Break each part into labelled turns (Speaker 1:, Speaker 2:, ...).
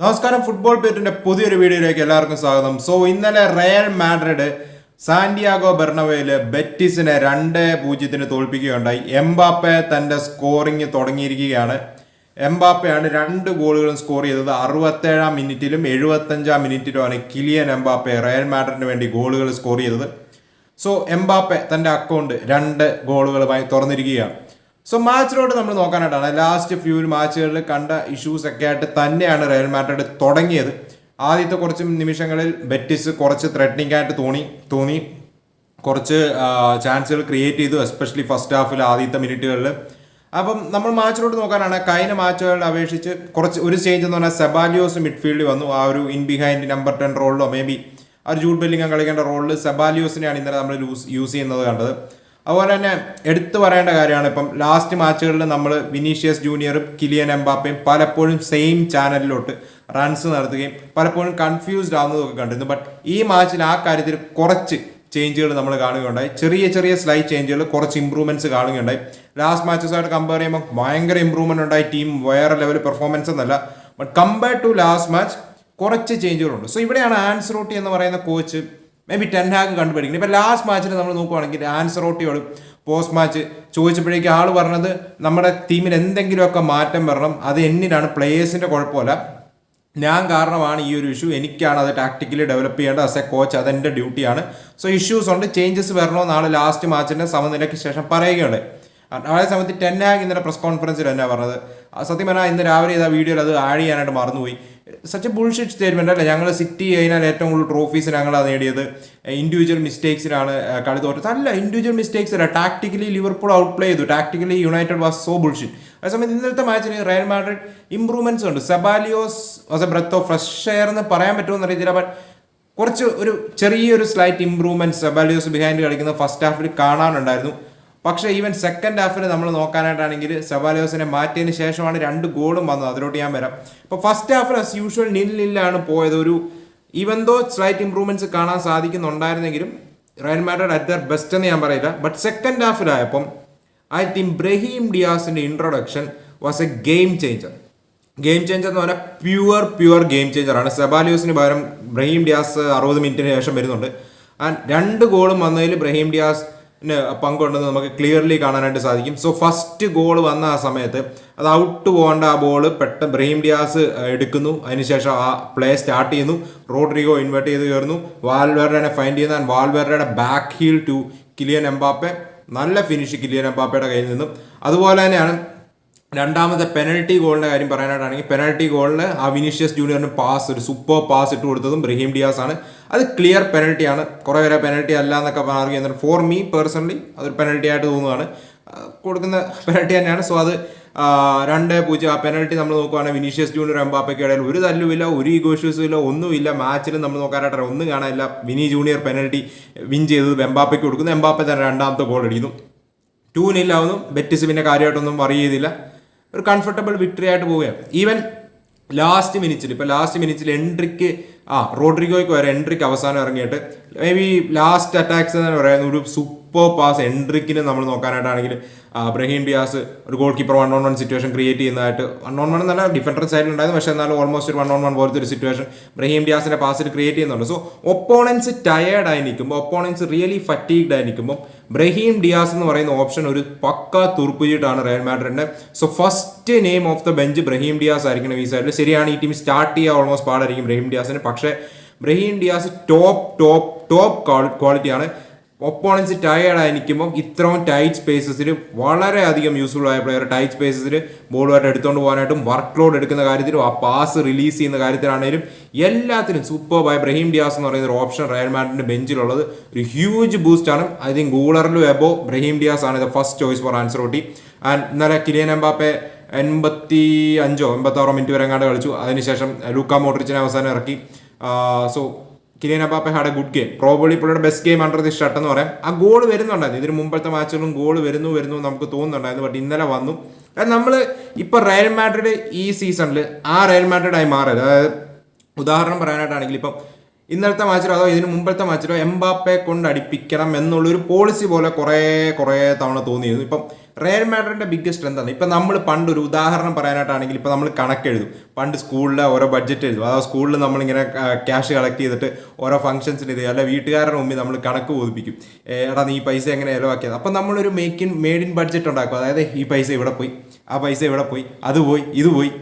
Speaker 1: നമസ്കാരം. ഫുട്ബോൾ പേറ്റിന്റെ പുതിയൊരു വീഡിയോയിലേക്ക് എല്ലാവർക്കും സ്വാഗതം. സോ ഇന്നലെ റയൽ മാഡ്രിഡ് സാന്റിയാഗോ ബെർണവയിൽ ബെറ്റിസിനെ രണ്ട് പൂജ്യത്തിന് തോൽപ്പിക്കുകയുണ്ടായി. എംബാപ്പെ തന്റെ സ്കോറിംഗ് തുടങ്ങിയിരിക്കുകയാണ്. എംബാപ്പയാണ് രണ്ട് ഗോളുകളും സ്കോർ ചെയ്തത്. അറുപത്തേഴാം മിനിറ്റിലും എഴുപത്തഞ്ചാം മിനിറ്റിലുമാണ് കിലിയൻ എംബാപ്പെ റയൽ മാഡ്രിഡിന് വേണ്ടി ഗോളുകൾ സ്കോർ ചെയ്തത്. സോ എംബാപ്പെ തന്റെ അക്കൗണ്ട് രണ്ട് ഗോളുകളുമായി തുറന്നിരിക്കുകയാണ്. സോ മാച്ചിലോട്ട് നമ്മൾ നോക്കാനായിട്ടാണ്. ലാസ്റ്റ് ഫ്യൂ മാച്ചുകളിൽ കണ്ട ഇഷ്യൂസ് ഒക്കെ ആയിട്ട് തന്നെയാണ് റയൽ മാഡ്രിഡ് തുടങ്ങിയത്. ആദ്യത്തെ കുറച്ച് നിമിഷങ്ങളിൽ ബെറ്റിസ് കുറച്ച് ത്രെറ്റനിങ് ആയിട്ട് തോന്നി തോന്നി. കുറച്ച് ചാൻസുകൾ ക്രിയേറ്റ് ചെയ്തു എസ്പെഷ്യലി ഫസ്റ്റ് ഹാഫിൽ ആദ്യത്തെ മിനിറ്റുകളിൽ അപ്പം നമ്മൾ മാച്ചിലോട്ട് നോക്കാനാണ്. കഴിഞ്ഞ മാച്ചുകളെ അപേക്ഷിച്ച് കുറച്ച് ഒരു സ്റ്റേജ് എന്ന് പറഞ്ഞാൽ സെബാലിയോസ് മിഡ്ഫീൽഡിൽ വന്നു. ആ ഒരു ഇൻ ബിഹൈൻഡ് നമ്പർ ടെൻ റോളിലോ മേ ബി ആ ഒരു ജൂഡ് ബെല്ലിംഗം കളിക്കേണ്ട റോളിൽ സെബാലിയോസിനെയാണ് ഇന്നലെ നമ്മൾ യൂസ് യൂസ് ചെയ്യുന്നത് കണ്ടത്. അതുപോലെ തന്നെ എടുത്തു പറയേണ്ട കാര്യമാണ് ഇപ്പം ലാസ്റ്റ് മാച്ചുകളിൽ നമ്മൾ വിനീഷ്യസ് ജൂനിയറും കിലിയൻ എംബാപ്പയും പലപ്പോഴും സെയിം ചാനലിലോട്ട് റൺസ് നടത്തുകയും പലപ്പോഴും കൺഫ്യൂസ്ഡ് ആവുന്നതൊക്കെ കണ്ടിരുന്നു. ബട്ട് ഈ മാച്ചിൽ ആ കാര്യത്തിൽ കുറച്ച് ചേഞ്ചുകൾ നമ്മൾ കാണുകയുണ്ടായി. ചെറിയ ചെറിയ സ്ലൈറ്റ് ചേഞ്ചുകൾ കുറച്ച് ഇമ്പ്രൂവ്മെന്റ്സ് കാണുകയുണ്ടായി. ലാസ്റ്റ് മാച്ചസായിട്ട് കമ്പയർ ചെയ്യുമ്പോൾ ഭയങ്കര ഇമ്പ്രൂവ്മെന്റ് ഉണ്ടായി. ടീം വേറെ ലെവൽ പെർഫോമൻസ് എന്നല്ല. But compare to last match കുറച്ച് ചേഞ്ചുകളുണ്ട് സോ ഇവിടെയാണ് ആൻസ് റൂട്ടി എന്ന് പറയുന്ന coach maybe ten Hag കണ്ടുപിടിക്കുന്നത് ഇപ്പം ലാസ്റ്റ് മാച്ചിൽ നമ്മൾ നോക്കുവാണെങ്കിൽ ആൻസറോട്ടിയോട് പോസ്റ്റ് മാച്ച് ചോദിച്ചപ്പോഴേക്കും ആൾ പറഞ്ഞത് നമ്മുടെ ടീമിൽ എന്തെങ്കിലുമൊക്കെ മാറ്റം വരണം. അത് എന്നിലാണ് പ്ലേയേഴ്സിന്റെ കുഴപ്പമല്ല. ഞാൻ കാരണമാണ് ഈ ഒരു ഇഷ്യൂ എനിക്കാണ് അത് ടാക്ടിക്കലി ഡെവലപ്പ് ചെയ്യേണ്ടത് ആസ് എ കോച്ച് അതെന്റെ ഡ്യൂട്ടിയാണ് സോ ഇഷ്യൂസ് ഉണ്ട്. ചേഞ്ചസ് വരണോ നാളെ ലാസ്റ്റ് മാച്ചിന്റെ സമനിലയ്ക്ക് ശേഷം പറയുകയാണ് അതേ സമയത്ത് ടെൻ ഹാഗ് ഇന്നലെ പ്രസ് കോൺഫറൻസിൽ എന്നാ പറഞ്ഞത്? സത്യം പറഞ്ഞാൽ ഇന്ന് രാവിലെ ചെയ്ത വീഡിയോയിൽ അത് ആഡ് ചെയ്യാനായിട്ട് മറന്നുപോയി. സച്ച് എ ബുൾഷിറ്റ് സ്റ്റേറ്റ്മെന്റ് അല്ല? ഞങ്ങൾ സിറ്റി കഴിഞ്ഞാൽ ഏറ്റവും കൂടുതൽ ട്രോഫീസ് ഞങ്ങളാണ് നേടിയത്. ഇൻഡിവിജ്വൽ മിസ്റ്റേക്സിനാണ് കളി തോറ്റത്. അല്ല ഇൻഡിവിജ്വൽ മിസ്റ്റേക്സ് അല്ല. ടാക്ടിക്കലി ലിവർപൂൾ ഔട്ട് പ്ലേ ചെയ്തു tactically United was so bullshit അതേസമയം ഇന്നലത്തെ മാച്ചിന് റയൽ മാഡ്രിഡ് ഇംപ്രൂവ്മെന്റ്സ് ഉണ്ട്. Ceballos was a breath of fresh air എന്ന് പറയാൻ പറ്റുമെന്ന് അറിയത്തില്ല. ബട്ട് കുറച്ച് ഒരു ചെറിയൊരു സ്ലൈറ്റ് ഇംപ്രൂവ്മെന്റ് സെബാലിയോസ് ബിഹൈൻഡ് കളിക്കുന്ന ഫസ്റ്റ് ഹാഫിൽ കാണാനുണ്ടായിരുന്നു. പക്ഷേ ഈവൻ സെക്കൻഡ് ഹാഫിൽ നമ്മൾ നോക്കാനായിട്ടാണെങ്കിൽ സെവാലോസിനെ മാറ്റിയതിന് ശേഷമാണ് രണ്ട് ഗോളും വന്നത്. അതിലോട്ട് ഞാൻ വരാം. ഇപ്പോൾ ഫസ്റ്റ് ഹാഫിൽ ആസ് യൂഷ്വൽ നിൽ നില്ലാണ് പോയത്. ഒരു ഈവൻ ദോ സ്ലൈറ്റ് ഇംപ്രൂവ്മെന്റ്സ് കാണാൻ സാധിക്കുന്നുണ്ടായിരുന്നെങ്കിലും Real Madrid at their best എന്ന് ഞാൻ പറയില്ല. ബട്ട് സെക്കൻഡ് ഹാഫിലായപ്പം I think Brahim ഡിയാസിന്റെ introduction was a game changer game changer എന്ന് പറഞ്ഞാൽ പ്യുവർ പ്യുവർ ഗെയിം ചേഞ്ചറാണ് സെബാലിയോസിന് പകരം ബ്രഹീം ഡിയാസ് അറുപത് മിനിറ്റിന് ശേഷം വരുന്നുണ്ട്. ആൻഡ് രണ്ട് ഗോളും വന്നതിൽ ബ്രഹീം ഡിയാസിന് പങ്കുണ്ടെന്ന് നമുക്ക് ക്ലിയർലി കാണാനായിട്ട് സാധിക്കും. സോ ഫസ്റ്റ് ഗോൾ വന്ന ആ സമയത്ത് അത് ഔട്ട് പോകേണ്ട ആ ബോൾ പെട്ടെന്ന് ബ്രഹീം ഡിയാസ് എടുക്കുന്നു. അതിനുശേഷം ആ പ്ലേ സ്റ്റാർട്ട് ചെയ്യുന്നു. റോഡ്രിഗോ ഇൻവേർട്ട് ചെയ്ത് കയറുന്നു. വാൽവേർഡനെ ഫൈൻഡ് ചെയ്യുന്ന and back heel to Kylian Mbappe. നല്ല ഫിനിഷ് കിലിയൻ എംബാപ്പയുടെ കയ്യിൽ നിന്നും. അതുപോലെ തന്നെയാണ് രണ്ടാമത്തെ പെനൽറ്റി ഗോളിന്റെ കാര്യം പറയാനായിട്ടാണെങ്കിൽ പെനൽറ്റി ഗോളിൽ ആ വിനീഷ്യസ് ജൂനിയറിന് പാസ് ഒരു സൂപ്പർ പാസ് ഇട്ട് കൊടുത്തതും ബ്രഹീം ഡിയാസ് ആണ് അത് ക്ലിയർ പെനൽറ്റിയാണ് കുറേ പേരെ പെനൽറ്റി അല്ല എന്നൊക്കെ പറയുന്നത് ഫോർ മീ പേഴ്സണലി അതൊരു പെനൽറ്റി ആയിട്ട് തോന്നുകയാണ് കൊടുക്കുന്ന പെനൽറ്റി തന്നെയാണ്. സോ അത് രണ്ട് പൂജ്യം. ആ പെനൽറ്റി നമ്മൾ നോക്കുകയാണെങ്കിൽ വിനീഷ്യസ് ജൂനിയർ എംബാപ്പയ്ക്ക് ഇടയിൽ ഒരു തല്ലുമില്ല ഒരു ഈഗോ ഇല്ല ഒന്നുമില്ല. മാച്ചിൽ നമ്മൾ നോക്കാനായിട്ട് ഒന്നും കാണാനില്ല. വിനി ജൂനിയർ പെനൽറ്റി വിൻ ചെയ്തത് എംബാപ്പയ്ക്ക് കൊടുക്കുന്നു. എംബാപ്പ തന്നെ രണ്ടാമത്തെ ഗോൾ അടിക്കുന്നു. ടൂ നില്ലാവുന്നു ബെറ്റിസ് പിന്നെ കാര്യമായിട്ടൊന്നും വറി ചെയ്തില്ല. ഒരു കംഫർട്ടബിൾ വിക്ടറി ആയിട്ട് പോവുകയാണ്. ഈവൻ ലാസ്റ്റ് മിനിറ്റിൽ ഇപ്പോൾ ലാസ്റ്റ് മിനിറ്റിൽ എൻട്രിക്ക് ആ റോഡ്രിഗോയ്ക്ക് വരെ എൻട്രിക്ക് അവസാനം ഇറങ്ങിയിട്ട് മേ ബി ലാസ്റ്റ് അറ്റാക്സ് എന്ന് പറയുന്ന ഒരു സൂപ്പർ പാസ് എൻട്രിക്കിന് നമ്മൾ നോക്കാനായിട്ടാണെങ്കിൽ ബ്രഹീം ഡിയാസ് ഒരു goalkeeper one on one situation create ചെയ്യുന്നതായിട്ട് വൺ ഓൺ വൺ എന്നല്ല ഡിഫൻഡർ സൈഡിൽ ഉണ്ടായിരുന്നു. പക്ഷേ എന്നാലും ഓൾമോസ്റ്റ് ഒരു വൺ ഓൺ വൺ പോലത്തെ ഒരു സിറ്റുവേഷൻ ബ്രഹീം ഡിയാസിന്റെ പാസിൽ ക്രിയേറ്റ് ചെയ്യുന്നുണ്ട്. സോ ഒപ്പോണൻസ് ആയി നിൽക്കുമ്പോൾ ഒപ്പോണൻസ് റിയലി ഫറ്റീഗ്ഡ് ആയി നിൽക്കുമ്പോൾ ബ്രഹീം ഡിയാസ് എന്ന് പറയുന്ന ഓപ്ഷൻ ഒരു പക്ക തുറപ്പുചീട്ടാണ് Real മാഡ്രിഡിന്റെ so first name of the bench Brahim Diaz ആയിരിക്കണം ഈ സൈഡിൽ ശരിയാണ് ഈ ടീം സ്റ്റാർട്ട് ചെയ്യുക ഓൾമോസ്റ്റ് പാടായിരിക്കും ബ്രഹീം ഡിയാസിന്. പക്ഷേ Brahim Diaz top top top ക്വാളിറ്റിയാണ്. ഒപ്പോണൻസ് ആയി നിൽക്കുമ്പോൾ ഇത്രയും ടൈറ്റ് സ്പേസസിൽ വളരെയധികം യൂസ്ഫുൾ ആയ പ്ലെയർ ടൈറ്റ് സ്പേസസിൽ ബോളുമായിട്ട് എടുത്തുകൊണ്ട് പോകാനായിട്ടും വർക്ക് ലോഡ് എടുക്കുന്ന കാര്യത്തിലും ആ പാസ് റിലീസ് ചെയ്യുന്ന കാര്യത്തിലാണെങ്കിലും എല്ലാത്തിനും സൂപ്പർബായ ബ്രഹീം ഡിയാസ് എന്ന് പറയുന്ന ഒരു ഓപ്ഷൻ റയൽ മാഡ്രിഡിന്റെ ബെഞ്ചിലുള്ളത്. ഒരു ഹ്യൂജ് ബൂസ്റ്റ് ആണ്. ഐ തിങ്ക് ഗൂളറിലും എബോ ബ്രഹീം ഡിയാസ് ആണ് the first choice for Ancelotti and ഇന്നലെ കിലിയൻ എംബാപ്പെ എൺപത്തി അഞ്ചോ എൺപത്തി ആറോ മിനിറ്റ് വരെ അങ്ങാണ്ട് കളിച്ചു. അതിനുശേഷം ലൂക്ക മോട്രിച്ചിനെ അവസാനം ഇറക്കി. So Kylian Mbappe had a good game probably പുള്ളിയുടെ best game under the shut എന്ന് പറയാം. ആ ഗോൾ വരുന്നുണ്ടായിരുന്നു. ഇതിന് മുമ്പത്തെ മാച്ചുകളും ഗോൾ വരുന്നു വരുന്നു നമുക്ക് തോന്നുന്നുണ്ടായിരുന്നു. ബട്ട് ഇന്നലെ വന്നു. നമ്മൾ ഇപ്പോൾ റയൽ മാഡ്രിഡ് ഈ സീസണിൽ ആ റയൽ മാഡ്രിഡ് ആയി മാറരുത്. അതായത് ഉദാഹരണം പറയാനായിട്ടാണെങ്കിൽ ഇപ്പം ഇന്നലത്തെ മാച്ചിലോ അതോ ഇതിന് മുമ്പത്തെ മാച്ചിലോ എംബാപ്പെ കൊണ്ട് അടിപ്പിക്കണം എന്നുള്ളൊരു പോളിസി പോലെ കുറേ കുറേ തവണ തോന്നിയിരുന്നു. ഇപ്പം റയൽ മാഡ്രിഡിന്റെ ബിഗ്ഗസ്റ്റ് എന്താണ് ഇപ്പം നമ്മൾ പണ്ട് ഒരു ഉദാഹരണം പറയാനായിട്ടാണെങ്കിൽ ഇപ്പം നമ്മൾ കണക്കെഴുതും പണ്ട് സ്കൂളിലെ ഓരോ ബഡ്ജറ്റ് എഴുതും. അതായത് സ്കൂളിൽ നമ്മളിങ്ങനെ ക്യാഷ് കളക്ട് ചെയ്തിട്ട് ഓരോ ഫംഗ്ഷൻസിന് ഇത് അല്ല വീട്ടുകാരുടെ മുമ്പിൽ നമ്മൾ കണക്ക് ബോധിപ്പിക്കും. എടാ നീ പൈസ എങ്ങനെ ചിലവാക്കിയത്? അപ്പം നമ്മളൊരു make in made in budget ഉണ്ടാക്കും. അതായത് ഈ പൈസ ഇവിടെ പോയി ആ പൈസ ഇവിടെ പോയി അത് പോയി ഇത് പോയി.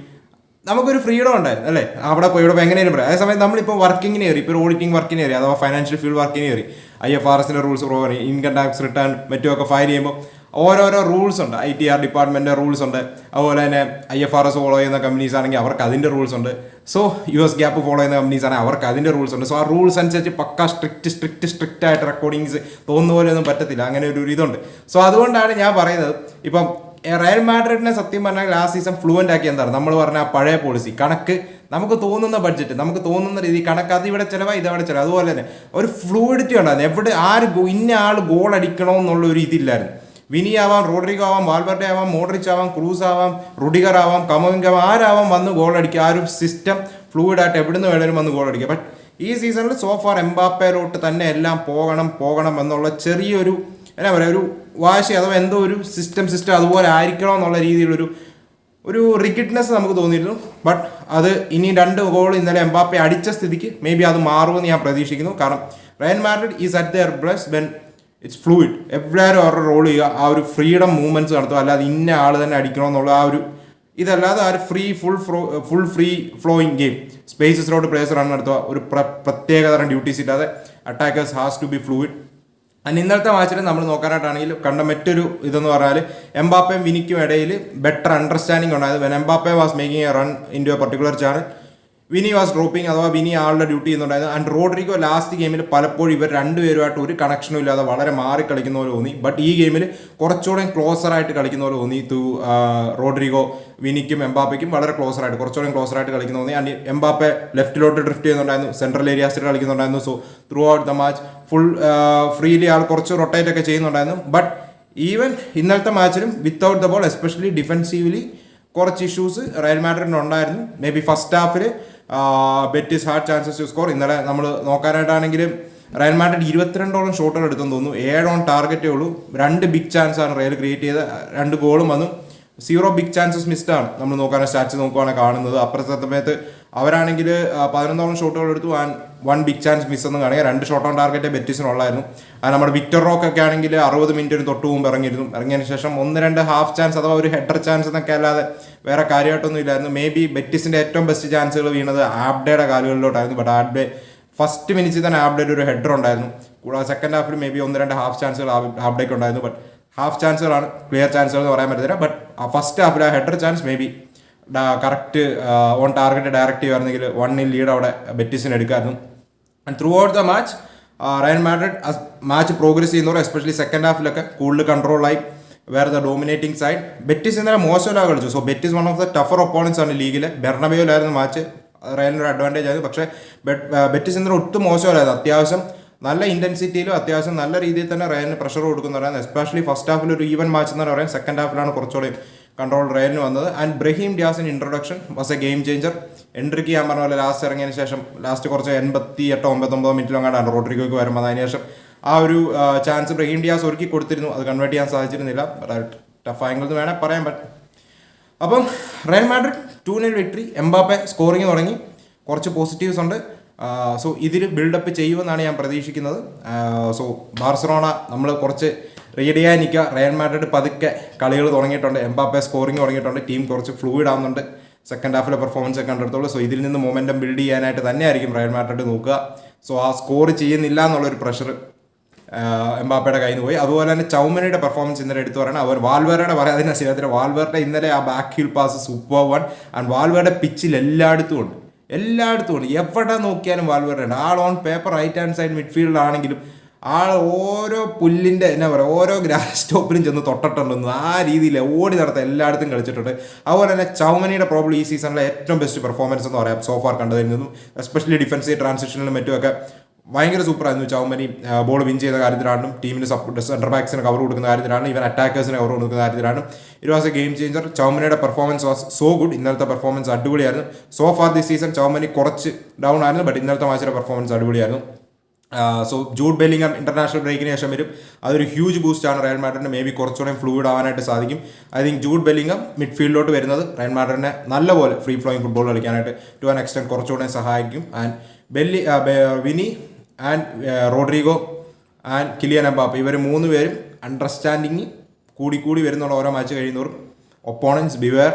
Speaker 1: നമുക്കൊരു ഫ്രീഡം ഉണ്ടായിരുന്നു അല്ലേ? അവിടെ പോയി ഇവിടെ എങ്ങനെയും പറയാം. അതേസമയം നമ്മളിപ്പോൾ വർക്കിങ്ങിന് കയറി ഇപ്പോൾ ഓഡിറ്റിംഗ് വർക്കിന് കയറി അഥവാ ഫൈനാൻഷ്യൽ ഫീൽഡ് വർക്കിന് കയറി ഐ എഫ് ആർ എസിന്റെ റൂൾസ് പ്രകാരം ഇൻകം ടാക്സ് റിട്ടേൺ മറ്റുമൊക്കെ ഫയൽ ചെയ്യുമ്പോൾ ഓരോരോ റൂൾസ് ഉണ്ട്. ഐ ടി ആർ ഡിപ്പാർട്ട്മെന്റിന്റെ റൂൾസ് ഉണ്ട്. അതുപോലെ തന്നെ I F R S follow ചെയ്യുന്ന കമ്പനീസ് ആണെങ്കിൽ അവർക്ക് അതിന്റെ റൂൾസ് ഉണ്ട്. So U S GAAP follow ചെയ്യുന്ന കമ്പനീസ് ആണെങ്കിൽ അവർക്ക് അതിന്റെ റൂൾസ് ഉണ്ട്. സോ ആ റൂൾസ് അനുസരിച്ച് പക്ക സ്ട്രിക്റ്റ് സ്ട്രിക്റ്റ് സ്ട്രിക്റ്റ് ആയിട്ട് റെക്കോർഡിങ്സ് തോന്നുന്ന പോലെ ഒന്നും പറ്റത്തില്ല. അങ്ങനെ ഒരു ഇതുണ്ട്. സോ അതുകൊണ്ടാണ് ഞാൻ പറയുന്നത് ഇപ്പം റയൽ മാഡ്രിഡിനെ സത്യം പറഞ്ഞാൽ ലാസ്റ്റ് സീസൺ ഫ്ലുവന്റ് ആക്കി എന്താണ് നമ്മൾ പറഞ്ഞ ആ പഴയ പോളിസി കണക്ക്. നമുക്ക് തോന്നുന്ന ബഡ്ജറ്റ് നമുക്ക് തോന്നുന്ന രീതി. കണക്ക് അത് ഇവിടെ ചിലവാ ഇത് അവിടെ ചിലവ് അതുപോലെ തന്നെ ഒരു ഫ്ലൂയിഡിറ്റി ഉണ്ടായിരുന്നു. എവിടെ ആര് ഇന്ന ആൾ ഗോൾ അടിക്കണോ എന്നുള്ള ഒരു ഇതില്ലായിരുന്നു. വിനി ആവാം റോഡ്രിഗോ ആവാം വാൽബർഡെ ആവാം മോഡ്രിച്ച് ആവാം ക്രൂസ് ആവാം റുഡിഗർ ആവാം കമവിംഗ് ആവാം ആരാവാം വന്ന് ഗോൾ അടിക്കുക. ആ ഒരു സിസ്റ്റം ഫ്ലൂയിഡ് ആയിട്ട് എവിടുന്ന് വേണേലും വന്ന് ഗോൾ അടിക്കുക. ബട്ട് ഈ സീസണിൽ സോഫാർ എംബാപ്പയിലോട്ട് തന്നെ എല്ലാം പോകണം പോകണം എന്നുള്ള ചെറിയൊരു എന്നാ പറയുക ഒരു വാശി അഥവാ എന്തോ ഒരു സിസ്റ്റം സിസ്റ്റം അതുപോലെ ആയിരിക്കണം എന്നുള്ള രീതിയിലൊരു ഒരു റിക്കിഡ്നെസ് നമുക്ക് തോന്നിയിരുന്നു. ബട്ട് അത് ഇനി രണ്ട് ഗോൾ ഇന്നലെ എംബാപ്പെ അടിച്ച സ്ഥിതിക്ക് മേ ബി അത് മാറുമെന്ന് ഞാൻ പ്രതീക്ഷിക്കുന്നു. കാരണം Real Madrid is at their bless when it's fluid എല്ലാവരും അവരുടെ റോൾ ചെയ്യുക ആ ഒരു ഫ്രീഡം മൂവ്മെന്റ്സ് നടത്തുക അല്ലാതെ ഇന്ന ആൾ തന്നെ അടിക്കണമെന്നുള്ള ആ ഒരു ഇതല്ലാതെ ആ ഒരു free full flow full free flowing game സ്പേസസിലോട്ട് place run നടത്തുക ഒരു പ്ര- പ്രത്യേകതരം ഡ്യൂട്ടീസ് ഇല്ലാതെ attackers has to be fluid അന്ന് ഇന്നലത്തെ മാച്ചിൽ നമ്മൾ നോക്കാനായിട്ടാണെങ്കിൽ കണ്ട മറ്റൊരു ഇതെന്ന് പറഞ്ഞാൽ എംബാപ്പയും വിനിക്കും ഇടയിൽ ബെറ്റർ അണ്ടർസ്റ്റാൻഡിംഗ് ഉണ്ടായത് when Mbappe was making a run in a particular channel Vini was dropping അഥവാ വിനി ആളുടെ ഡ്യൂട്ടി ചെയ്യുന്നുണ്ടായിരുന്നു. ആൻഡ് റോഡ്രിഗോ ലാസ്റ്റ് ഗെയിമിൽ പലപ്പോഴും ഇവർ രണ്ടുപേരുമായിട്ട് ഒരു കണക്ഷനും ഇല്ലാതെ വളരെ മാറി കളിക്കുന്ന പോലെ തോന്നി. ബട്ട് ഈ ഗെയിമിൽ കുറച്ചുകൂടെ ക്ലോസർ ആയിട്ട് കളിക്കുന്ന പോലെ തോന്നി തു റോഡ്രിഗോ വിനിക്കും എംബാപ്പയ്ക്കും വളരെ ക്ലോസർ ആയിട്ട് കുറച്ചുകൂടെ ക്ലോസർ ആയിട്ട് കളിക്കുന്ന തോന്നി. ആൻഡ് എംബാപ്പെ ലെഫ്റ്റിലോട്ട് ഡ്രിഫ്റ്റ് ചെയ്യുന്നുണ്ടായിരുന്നു സെൻട്രൽ ഏരിയാസിൽ കളിക്കുന്നുണ്ടായിരുന്നു. So throughout the match full freely ആൾ കുറച്ച് റൊട്ടേറ്റ് ഒക്കെ ചെയ്യുന്നുണ്ടായിരുന്നു. ബട്ട് ഈവൻ ഇന്നലത്തെ മാച്ചിലും without the ball especially defensively കുറച്ച് ഇഷ്യൂസ് റയൽ മാഡ്രിഡിന് ഉണ്ടായിരുന്നു. May be first Hafil Betis had chances to score ഇന്നലെ നമ്മൾ നോക്കാനായിട്ടാണെങ്കിലും റയൽ മാഡ്രിഡ് ഇരുപത്തിരണ്ടോളം ഷോട്ടുകൾ എടുത്തെന്ന് തോന്നുന്നു. ഏഴോൺ ടാർഗറ്റേ ഉള്ളൂ. രണ്ട് ബിഗ് ചാൻസ് ആണ് റയൽ ക്രിയേറ്റ് ചെയ്ത് രണ്ട് ഗോളും വന്നു. സീറോ ബിഗ് ചാൻസസ് മിസ്ഡ് ആണ്. നമ്മൾ നോക്കുകയാണെങ്കിൽ സ്റ്റാറ്റ്സ് നോക്കുകയാണെങ്കിൽ കാണുന്നത്. അപ്പുറത്തെ സമയത്ത് അവരാണെങ്കിൽ പതിനൊന്നോളം ഷോട്ടുകൾ എടുത്തു and one big chance miss എന്ന് കാണുക രണ്ട് ഷോട്ട് ഓൺ ടാർഗറ്റ് ബെറ്റിസിനുള്ളായിരുന്നു. അത് നമ്മുടെ വിക്ടർ റോക്ക് ഒക്കെ ആണെങ്കിൽ അറുപത് മിനിറ്റിന് തൊട്ട് മുമ്പ് ഇറങ്ങിയിരുന്നു. ഇറങ്ങിയതിന് ശേഷം ഒന്ന് രണ്ട് ഹാഫ് ചാൻസ് അഥവാ ഒരു ഹെഡർ ചാൻസ് എന്നൊക്കെ അല്ലാതെ വേറെ കാര്യമായിട്ടൊന്നും ഇല്ലായിരുന്നു. മേ ബി ബെറ്റിസിന്റെ ഏറ്റവും ബെസ്റ്റ് ചാൻസുകൾ വീണത് ആബ്ഡയുടെ കാലുകളിലോട്ടായിരുന്നു. ബട്ട് ആബ്ഡെ ഫസ്റ്റ് മിനിറ്റിൽ തന്നെ ആബ്ഡേയുടെ ഒരു ഹെഡർ ഉണ്ടായിരുന്നു. കൂടാതെ സെക്കൻഡ് ഹാഫിൽ മേ ബി ഒന്ന് രണ്ട് ഹാഫ് ചാൻസുകൾ ആബ്ഡേക്ക് ഉണ്ടായിരുന്നു. ബട്ട് ഹാഫ് ചാൻസുകളാണ് ക്ലിയർ ചാൻസുകൾ എന്ന് പറയാൻ പറ്റത്തില്ല. ബട്ട് ഫസ്റ്റ് ഹാഫിൽ ആ header chance maybe correct on target direct ചെയ്യുമായിരുന്നെങ്കിൽ വണ്ണിൽ ലീഡ് അവിടെ ബെറ്റിസിന് എടുക്കായിരുന്നു. And throughout the match Real Madrid match progress ചെയ്യുന്നവർ എസ്പെഷ്യലി സെക്കൻഡ് ഹാഫിലൊക്കെ കൂടുതൽ കൺട്രോളായി വേറെ ദ ഡോമിനേറ്റിംഗ് സൈഡ് ബെറ്റിസ് ഇന്നലെ മോശമല്ല കളിച്ചു. So Betis one of the tougher opponents ആണ് ലീഗിലെ. ബെർണബയോയിലായിരുന്നു മാച്ച് റയലിന് ഒരു അഡ്വാന്റേജ് ആയിരുന്നു. പക്ഷേ ബെറ്റ് ബെറ്റിസ് ഇന്നലെ ഒട്ടും മോശമല്ലായിരുന്നു. അത്യാവശ്യം നല്ല ഇന്റൻസിറ്റിയിലും അത്യാവശ്യം നല്ല രീതിയിൽ തന്നെ റയലിന് പ്രഷർ കൊടുക്കുന്ന പറയാം എസ്പെഷ്യലി ഫസ്റ്റ് ഹാഫിൽ ഒരു ഈവൻ മാച്ച് എന്ന് പറയാം സെക്കൻഡ് ഹാഫിലാണ് കുറച്ചുകൂടി കൺട്രോൾ റയലിന് വന്നത്. And Brahim ഡിയാസിൻ introduction was a game changer എൻട്രിക്ക് ഞാൻ പറഞ്ഞ പോലെ ലാസ്റ്റ് ഇറങ്ങിയതിന് ശേഷം ലാസ്റ്റ് കുറച്ച് എൺപത്തി എട്ടോ ഒമ്പത്തൊമ്പതോ മിനിറ്റിലങ്ങാണ്ടാണ് റോഡ്രിഗോയ്ക്ക് വരുമ്പോൾ അതിന് ശേഷം ആ ഒരു ചാൻസ് ബ്രഹീം ഡിയാസ് ഒരുക്കി കൊടുത്തിരുന്നു. അത് കൺവേർട്ട് ചെയ്യാൻ സാധിച്ചിരുന്നില്ല. ടഫ് ആംഗിൾ എന്ന് വേണേൽ പറയാൻ പറ്റും. അപ്പം Real Madrid two nil victory Mbappe scoring തുടങ്ങി. കുറച്ച് പോസിറ്റീവ്സ് ഉണ്ട്. സോ ഇതിൽ ബിൽഡപ്പ് ചെയ്യുമെന്നാണ് ഞാൻ പ്രതീക്ഷിക്കുന്നത്. സോ ബാർസലോണ നമ്മൾ കുറച്ച് റെഡിയായി നിൽക്കുക. റയൽ മാഡ്രിഡ് പതുക്കെ കളികൾ തുടങ്ങിയിട്ടുണ്ട്. എംബാപ്പെ സ്കോറിങ് തുടങ്ങിയിട്ടുണ്ട്. ടീം കുറച്ച് ഫ്ലൂയിഡ് ആവുന്നുണ്ട്. സെക്കൻഡ് ഹാഫിലെ പെർഫോമൻസ് ഒക്കെ കണ്ടെടുത്തോളൂ. സോ ഇതിൽ നിന്ന് മൊമെന്റം ബിൽഡ് ചെയ്യാനായിട്ട് തന്നെയായിരിക്കും റയൽ മാഡ്രിഡ് നോക്കുക. സോ ആ സ്കോർ ചെയ്യുന്നില്ല എന്നുള്ളൊരു പ്രഷർ എംബാപ്പയുടെ കയ്യിൽ നിന്ന് പോയി. അതുപോലെ തന്നെ ചൗമനയുടെ പെർഫോമൻസ് ഇന്നലെ എടുത്തു പറയണം. അവർ വാൽവേറയുടെ പറയാതിന് ശരീരത്തിൽ വാൽവേറുടെ ഇന്നലെ ആ back heel pass super one and വാൽവേറുടെ പിച്ചിൽ എല്ലായിടത്തും ഉണ്ട്. എല്ലായിടത്തും ഉണ്ട്. എവിടെ നോക്കിയാലും വാൽവേറുടെ ഉണ്ട് ആൾ on paper right hand side midfield ആണെങ്കിലും ആൾ ഓരോ പുല്ലിന്റെ എന്നാ പറയുക ഓരോ ഗ്രാസ് സ്റ്റോപ്പിലും ചെന്ന് തൊട്ടിട്ടുണ്ടെന്ന് ആ രീതിയിൽ ഓടി നടത്ത എല്ലായിടത്തും കളിച്ചിട്ടുണ്ട്. അതുപോലെ തന്നെ ചൗമനിയുടെ പ്രോബ്ലം ഈ സീസണിലെ ഏറ്റവും ബെസ്റ്റ് പെർഫോമൻസ് എന്ന് പറയാം. സോഫാർ കണ്ടതിൽ നിന്നും എസ്പെഷ്യലി ഡിഫൻസീവ് ട്രാൻസിഷനിലും മറ്റുമൊക്കെ. ഭയങ്കര സൂപ്പറായിരുന്നു ചൗമനി ബോൾ വിൻ ചെയ്ത കാര്യത്തിലാണ് ടീമിന് സപ്പോർട്ട് സെന്റർ ബാക്സിന് കവർ കൊടുക്കുന്ന കാര്യത്തിലാണ് ഇവൻ അറ്റാക്കേഴ്സിന് കവർ കൊടുക്കുന്ന കാര്യത്തിലാണ്. It was a game changer ചൗമനിയുടെ performance was so good ഇന്നലത്തെ പെർഫോമൻസ് അടിപൊളിയായിരുന്നു. So far this season Tchouameni കുറച്ച് ഡൗൺ ആയിരുന്നു ബട്ട് ഇന്നലത്തെ മാച്ചിലെ പെർഫോമൻസ് അടിപൊളിയായിരുന്നു. സോ ജൂഡ് ബെല്ലിംഗം ഇന്റർനാഷണൽ ബ്രേക്കിന് ശേഷം വരും. അതൊരു ഹ്യൂജ് ബൂസ്റ്റ് ആണ് റയൽ മാഡ്രിഡിന്. മേ ബി കുറച്ചുകൂടെ ഫ്ലൂയിഡ് ആവാനായിട്ട് സാധിക്കും. ഐ തിങ്ക് ജൂഡ് ബെല്ലിംഗം മിഡ്ഫീൽഡിലോട്ട് വരുന്നത് റയൽ മാഡ്രിഡിനെ നല്ലപോലെ ഫ്രീ ഫ്ലോയിങ് ഫുട്ബോൾ കളിക്കാനായിട്ട് ടു ആൻ എക്സ്റ്റെന്റ് കുറച്ചുകൂടെ സഹായിക്കും. And Belli Vini and Rodrigo and Kylian Mbappe ഇവർ മൂന്ന് പേരും അണ്ടർസ്റ്റാൻഡിങ് കൂടി കൂടി വരുന്നുള്ള ഓരോ മാച്ച് കഴിയുന്നവരും ഒപ്പോണൻസ് ബിവെയർ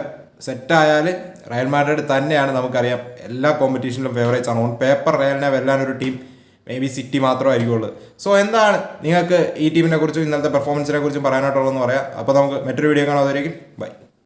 Speaker 1: സെറ്റായാൽ റയൽ മാഡ്രിഡ് തന്നെയാണ് നമുക്കറിയാം. എല്ലാ കോമ്പറ്റീഷനിലും ഫേവറേറ്റ്സ് ആണ്. ഓൺ പേപ്പർ റയലിനെ വെല്ലാൻ ഒരു ടീം മേ ബി സിറ്റി മാത്രമായിരിക്കുള്ളൂ സോ എന്താണ് നിങ്ങൾക്ക് ഈ ടീമിനെ കുറിച്ചും ഇന്നലത്തെ പെർഫോമൻസിനെ കുറിച്ചും പറയാനായിട്ടുള്ളതെന്ന് പറയാം. അപ്പോൾ നമുക്ക് മറ്റൊരു വീഡിയോ കാണാം. ബൈ